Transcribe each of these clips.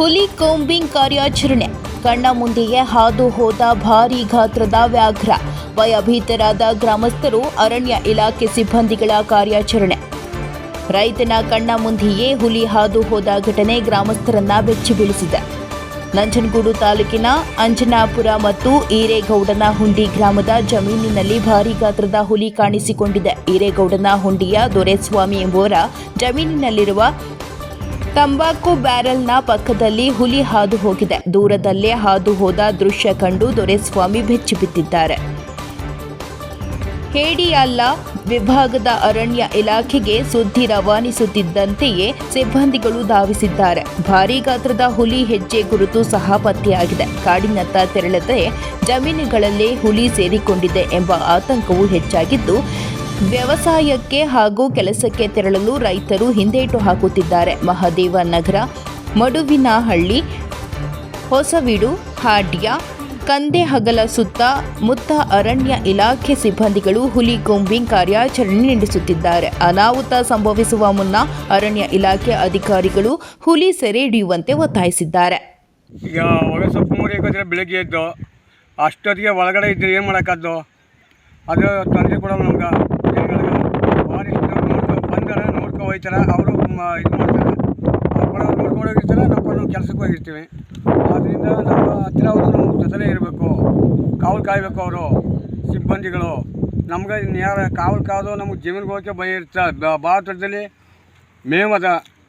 ಹುಲಿ ಕೋಂಬಿಂಗ್ ಕಾರ್ಯಾಚರಣೆ. ಕಣ್ಣ ಮುಂದೆಯೇ ಹಾದು ಹೋದ ಭಾರೀ ಗಾತ್ರದ ವ್ಯಾಘ್ರ. ಭಯಭೀತರಾದ ಗ್ರಾಮಸ್ಥರು ಅರಣ್ಯ ಇಲಾಖೆ ಸಿಬ್ಬಂದಿಗಳ ಕಾರ್ಯಾಚರಣೆ. ರೈತನ ಕಣ್ಣ ಮುಂದೆಯೇ ಹುಲಿ ಹಾದು ಹೋದ ಘಟನೆ ಗ್ರಾಮಸ್ಥರನ್ನ ಬೆಚ್ಚಿ ಬೀಳಿಸಿದೆ. ನಂಜನಗೂಡು ತಾಲೂಕಿನ ಅಂಜನಾಪುರ ಮತ್ತು ಈರೇಗೌಡನ ಹುಂಡಿ ಗ್ರಾಮದ ಜಮೀನಿನಲ್ಲಿ ಭಾರೀ ಗಾತ್ರದ ಹುಲಿ ಕಾಣಿಸಿಕೊಂಡಿದೆ. ಈರೇಗೌಡನ ಹುಂಡಿಯ ದೊರೆಸ್ವಾಮಿ ಎಂಬುವರ ಜಮೀನಿನಲ್ಲಿರುವ ತಂಬಾಕು ಬ್ಯಾರೆಲ್ನ ಪಕ್ಕದಲ್ಲಿ ಹುಲಿ ಹಾದು ಹೋಗಿದೆ. ದೂರದಲ್ಲೇ ಹಾದು ಹೋದ ದೃಶ್ಯ ಕಂಡು ದೊರೆಸ್ವಾಮಿ ಬೆಚ್ಚಿ ಬಿದ್ದಿದ್ದಾರೆ. ಹೇಡಿಯಲ್ಲ ವಿಭಾಗದ ಅರಣ್ಯ ಇಲಾಖೆಗೆ ಸುದ್ದಿ ರವಾನಿಸುತ್ತಿದ್ದಂತೆಯೇ ಸಿಬ್ಬಂದಿಗಳು ಧಾವಿಸಿದ್ದಾರೆ. ಭಾರೀ ಗಾತ್ರದ ಹುಲಿ ಹೆಜ್ಜೆ ಗುರುತು ಸಹ ಪತ್ತೆಯಾಗಿದೆ. ಕಾಡಿನತ್ತ ತೆರಳದೆ ಜಮೀನುಗಳಲ್ಲೇ ಹುಲಿ ಸೇರಿಕೊಂಡಿದೆ ಎಂಬ ಆತಂಕವು ಹೆಚ್ಚಾಗಿದ್ದು ವ್ಯವಸಾಯಕ್ಕೆ ಹಾಗೂ ಕೆಲಸಕ್ಕೆ ತೆರಳಲು ರೈತರು ಹಿಂದೇಟು ಹಾಕುತ್ತಿದ್ದಾರೆ. ಮಹದೇವ ನಗರ ಮಡುವಿನಹಳ್ಳಿ, ಹೊಸವಿಡು, ಹಾಡ್ಯ, ಕಂದೆಹಗಲ ಸುತ್ತ ಮುತ್ತ ಅರಣ್ಯ ಇಲಾಖೆ ಸಿಬ್ಬಂದಿಗಳು ಹುಲಿ ಕೊಂಬಿಂಗ್ ಕಾರ್ಯಾಚರಣೆ ನಡೆಸುತ್ತಿದ್ದಾರೆ ಅನಾಹುತ ಸಂಭವಿಸುವ ಮುನ್ನ ಅರಣ್ಯ ಇಲಾಖೆ ಅಧಿಕಾರಿಗಳು ಹುಲಿ ಸೆರೆ ಹಿಡಿಯುವಂತೆ ಒತ್ತಾಯಿಸಿದ್ದಾರೆ ಬೆಳಗ್ಗೆ ಎದ್ದು ಅಷ್ಟೊತ್ತಿಗೆ ಒಳಗಡೆ ಇದ್ರೆ ಏನು ಮಾಡೋಕ್ಕದ್ದು? ಅದು ತಂದೆ ಕೂಡ ನಮ್ಗೆ. ಹೋಯ್ತಾರೆ ಅವರು ಇದು ಮಾಡ್ತಾರೆ. ಅವ್ರು ನೋಡ್ಕೊಂಡು ಹೋಗಿರ್ತಾರೆ ನಾವು ಕೆಲಸಕ್ಕೆ ಹೋಗಿರ್ತೀವಿ. ಆದ್ದರಿಂದ ನಮ್ಮ ಹತ್ತಿರ ಅವರು ನಮ್ಮ ಜೊತೆಲೇ ಇರಬೇಕು. ಕಾವಲು ಕಾಯಬೇಕು ಅವರು ಸಿಬ್ಬಂದಿಗಳು. ನಮ್ಗೆ ಇನ್ಯಾರ ಕಾವಲು ಕಾದು ನಮ್ಗೆ ಜಮೀನಿಗೆ ಹೋಗೋಕ್ಕೆ ಭಯ ಇರ್ತದೆ ಭಾರತದಲ್ಲಿ ಮೇವು ಮೇವದ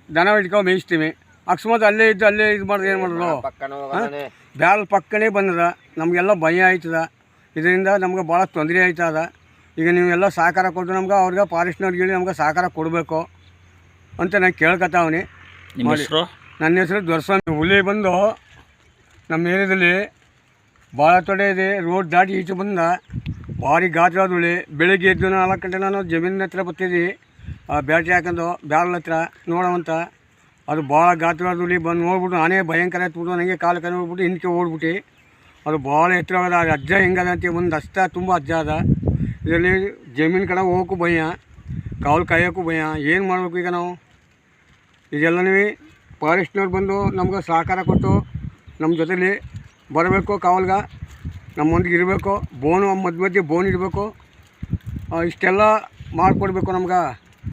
ದನ ಹಿಡ್ಕೊಂಡು ಮೇಯಿಸ್ತೀವಿ. ಅಕಸ್ಮಾತ್ ಅಲ್ಲೇ ಇದ್ದು ಅಲ್ಲೇ ಇದು ಮಾಡಿದ್ರೆ ಏನು ಮಾಡೋದು? ಬ್ಯಾಲ್ ಪಕ್ಕನೇ ಬಂದದ. ನಮಗೆಲ್ಲ ಭಯ ಆಯ್ತದ. ಇದರಿಂದ ನಮ್ಗೆ ಭಾಳ ತೊಂದರೆ ಆಯ್ತದ. ಈಗ ನೀವೆಲ್ಲ ಸಹಕಾರ ಕೊಟ್ಟು ನಮ್ಗೆ ಅವ್ರಿಗೆ ಫಾರೆಸ್ಟ್ನವ್ರಿಗೆ ನಮ್ಗೆ ಸಹಕಾರ ಕೊಡಬೇಕು. ಅಂತ ನಾನು ಕೇಳ್ಕೊತಾವನಿ ನಿಮ್ಮ. ಹೆಸರು? ನನ್ನ ಹೆಸರು ದೊರಸ್ವಾಮಿ ಹುಲಿ ಬಂದು ನಮ್ಮ ಏರಿಯಾದಲ್ಲಿ ಭಾಳ ತೊಡೆ ಇದೆ. ರೋಡ್ ದಾಟಿ ಈಚೆ ಬಂದ ಭಾರಿ ಗಾತ್ರದ ಹುಳಿ ಬೆಳಿಗ್ಗೆ ಎದ್ದು ನಾಲ್ಕು ಗಂಟೆ ನಾನು ಜಮೀನಿನ ಹತ್ರ ಬರ್ತಿದ್ವಿ. ಆ ಬ್ಯಾಟ್ರಿ ಹಾಕೊಂಡು ಬ್ಯಾರಲ್ ಹತ್ರ ನೋಡೋವಂತ ಅದು ಭಾಳ ಗಾತ್ರದ ಹುಳಿ ಬಂದು ನೋಡ್ಬಿಟ್ಟು ನಾನೇ ಭಯಂಕರ ಎತ್ಬಿಟ್ಟು ನನಗೆ ಕಾಲು ಕೈ ಹೋಗ್ಬಿಟ್ಟು ಹಿಂದಕ್ಕೆ ಓಡ್ಬಿಟ್ಟು. ಅದು ಭಾಳ ಎತ್ತರವಾದ ಅದು ಅಜ್ಜ ಹೆಂಗದ ಅಂತ ಒಂದು ಅಷ್ಟ ತುಂಬ ಅಜ್ಜ ಅದ. ಇದರಲ್ಲಿ ಜಮೀನು ಕಡೆ ಹೋಗೋಕ್ಕೂ ಭಯ. ಕಾವಲು ಕಾಯೋಕ್ಕೂ ಭಯ. ಏನು ಮಾಡಬೇಕು ಈಗ ನಾವು? ಇದೆಲ್ಲನೂ ಫಾರೆಸ್ಟ್ನವ್ರು ಬಂದು ನಮ್ಗೆ ಸಹಕಾರ ಕೊಟ್ಟು ನಮ್ಮ ಜೊತೇಲಿ ಬರಬೇಕು ಕಾವಲ್ಗ. ನಮ್ಮೊಂದಿಗೆ ಇರಬೇಕು. ಬೋನು ಮಧ್ಯ ಮಧ್ಯೆ ಬೋನ್ ಇಡಬೇಕು. ಇಷ್ಟೆಲ್ಲ ಮಾಡಿಕೊಡ್ಬೇಕು ನಮ್ಗೆ.